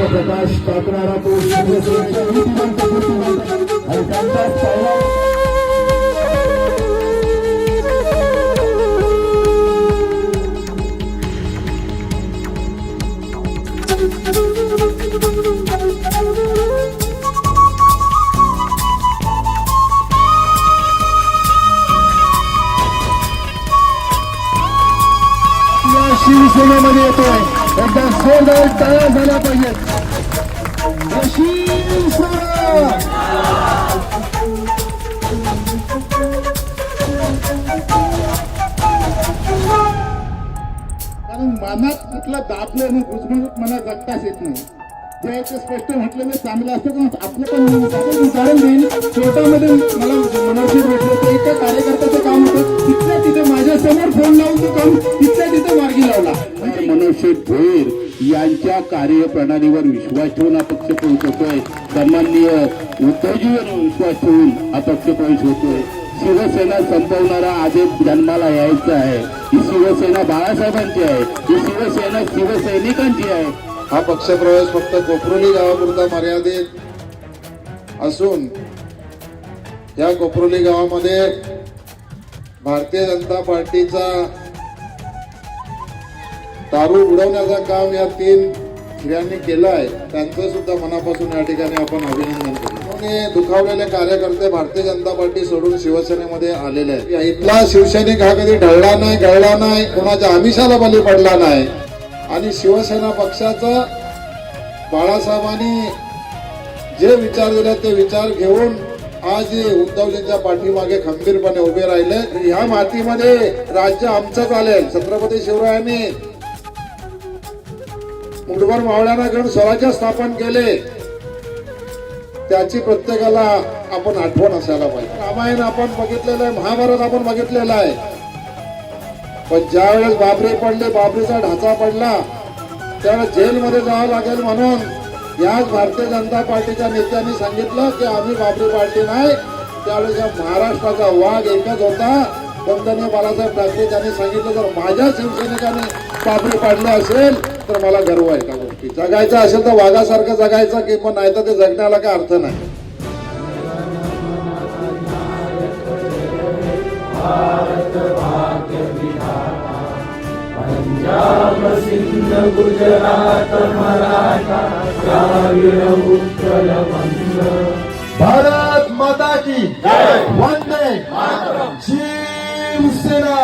प्रकाश टाकणारा तो शिवसेनेमध्ये येतोय. एकदा जोरदार तयार झाल्या पाहिजेत कारण मनात कुठला दाबलं आणि घुसमट मनात जगताच येत नाही. जे आहे ते स्पष्ट चांगलं असतं पण आपलं पण आपण उदाहरण देईल कोर्टामध्ये मला मनाशी भेटलं तर एका कार्यकर्त्याचं काम होतं. तिथल्या तिथे माझ्यासमोर फोन लावून तो काम म्हणजे भोईर यांच्या कार्यप्रणालीवर विश्वास ठेवून अपक्ष पोहोचवतोय सन्माननीय उद्धवजीवर विश्वास ठेवून अपक्ष प्रवेश होतोय. शिवसेना संपवणारा आदेश जन्माला यायचा आहे. ही शिवसेना बाळासाहेबांची आहे. ही शिवसेना शिवसैनिकांची आहे. हा पक्षप्रवेश फक्त कोपरोली गावापुरता मर्यादित असून या कोपरोली गावामध्ये भारतीय जनता पार्टीचा दारू उडवण्याचं काम या तीन स्त्रियांनी केलं आहे. त्यांचं सुद्धा मनापासून या ठिकाणी आपण अभिनंदन करतो आणि दुखावलेले कार्यकर्ते भारतीय जनता पार्टी सोडून शिवसेनेमध्ये आलेले आहेत. या इथला शिवसैनिक हा कधी ढळला नाही गळला नाही कोणाच्या आमिषाला बली पडला नाही. आणि शिवसेना पक्षाचं बाळासाहेबांनी जे विचार दिले ते विचार घेऊन आज उद्धवजींच्या पाठीमागे खंबीरपणे उभे राहिले. ह्या मातीमध्ये राज्य आमचं चालेल. छत्रपती शिवरायांनी मुठभर मावळ्यांना घेऊन स्वराज्य स्थापन केले त्याची प्रत्येकाला आपण आठवण असायला पाहिजे. रामायण आपण बघितलेलं आहे महाभारत आपण बघितलेलं आहे. पण ज्या वेळेस बाबरे पडले बाबरीचा ढाचा पडला त्यावेळेस जेलमध्ये जावं लागेल म्हणून याच भारतीय जनता पार्टीच्या नेत्यांनी सांगितलं की आम्ही बाबरी पाडली नाही. त्यावेळेस या महाराष्ट्राचा वाघ एकच होता. वंदनीय बाळासाहेब ठाकरे त्यांनी सांगितलं जर माझ्या शिवसैनिकांनी बाबरी पाडली असेल तर मला गर्व आहे त्या गोष्टी. जगायचं असेल तर वाघासारखं जगायचं की पण नाही तर ते जगण्याला काय अर्थ नाही. भारत माता की वंदे शिवसेना.